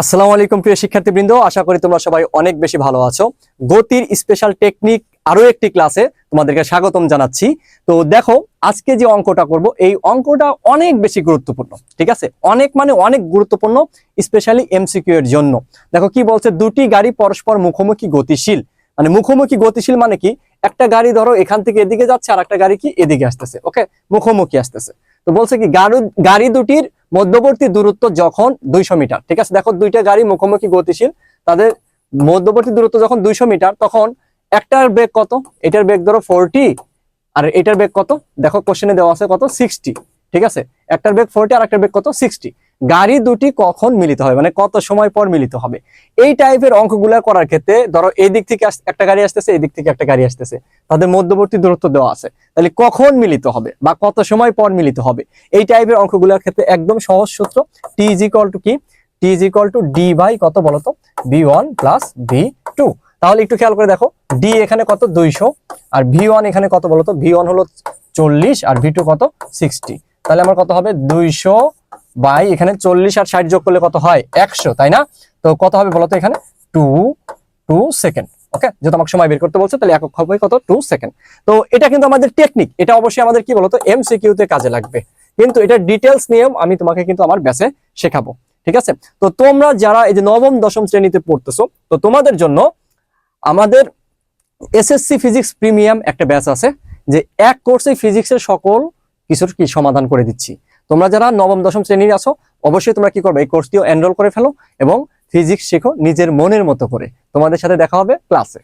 আসসালামু আলাইকুম প্রিয় শিক্ষার্থীবৃন্দ, আশা করি তোমরা সবাই অনেক বেশি ভালো আছো। গতির স্পেশাল টেকনিক আরও একটি ক্লাসে তোমাদেরকে স্বাগতম জানাচ্ছি। তো দেখো, আজকে যে অঙ্কটা করব, এই অঙ্কটা অনেক বেশি গুরুত্বপূর্ণ, ঠিক আছে? অনেক মানে অনেক গুরুত্বপূর্ণ স্পেশালি এমসিকিউ এর জন্য। দেখো, কি বলছে? দুটি গাড়ি পরস্পর মুখোমুখি গতিশীল। মানে মুখোমুখি গতিশীল মানে কি? একটা গাড়ি ধরো এখান থেকে এদিকে যাচ্ছে আর একটা গাড়ি কি এদিকে আসতেছে ওকে মুখোমুখি আসতেছে। তো বলছে কি, গাড়ি দুটির মধ্যবর্তী দূরত্ব যখন দুইশো মিটার, ঠিক আছে? দেখো দুইটা গাড়ি মুখোমুখি গতিশীল, তাদের মধ্যবর্তী দূরত্ব যখন দুইশো মিটার, তখন একটার বেগ কত? এটার বেগ ধরো ফোরটি আর এটার বেগ কত? দেখো কোশ্চেনে দেওয়া আছে কত? সিক্সটি ঠিক আছে? একটার বেগ ফোরটি আর একটার বেগ কত? সিক্সটি গাড়ি দুটি কখন মিলিত হবে? মানে কত সময় পর মিলিত হবে? এই টাইপের অঙ্কগুলা করার ক্ষেত্রে ধরো এই দিক থেকে একটা গাড়ি আসতেছে, এই দিক থেকে একটা গাড়ি আসতেছে। তাদের মধ্যবর্তী দূরত্ব দেওয়া আছে। তাহলে কখন মিলিত হবে বা কত সময় পর মিলিত হবে? এই টাইপের অঙ্কগুলোর ক্ষেত্রে একদম সহজ সূত্র টি ইজ ইকুয়াল টু কি? T is equal to D by কত বলতো B one plus V two তাহলে একটু খেয়াল করে দেখো ডি এখানে কত? দুইশো। আর ভি ওয়ান এখানে কত বলতো ভি ওয়ান হলো চল্লিশ আর ভি টু কত? সিক্সটি তাহলে আমার কত হবে? দুইশো বাই, এখানে চল্লিশ আর ষাট যোগ করলে কত হয়? একশো, তাই না? তো কত হবে বলতো এখানে? Two two second, okay? যেহেতু আমাকে সময় বের করতে বলছে, তাহলে একক হবে কত? Two second. তো এটা কিন্তু আমাদের টেকনিক, এটা অবশ্যই আমাদের কি বলতো? এমসিকিউ তে কাজে লাগবে। কিন্তু এটা ডিটেলস নিয়ম, আমি তোমাকে কিন্তু আমার ব্যাচে শেখাবো, ঠিক আছে? তো তোমরা যারা এই যে নবম, দশম শ্রেণীতে পড়তেছো, তো তোমাদের জন্য আমাদের এসএসসি ফিজিক্স প্রিমিয়াম একটা ব্যাচ আছে, যে এক কোর্সে ফিজিক্সের সকল কিছুর কি সমাধান করে দিচ্ছি। তোমরা যারা নবম, দশম শ্রেণির আছো, অবশ্যই তোমরা কি করবে? এই কোর্সটিও এনরোল করে ফেলো এবং ফিজিক্স শেখো নিজের মনের মতো করে। তোমাদের সাথে দেখা হবে ক্লাসে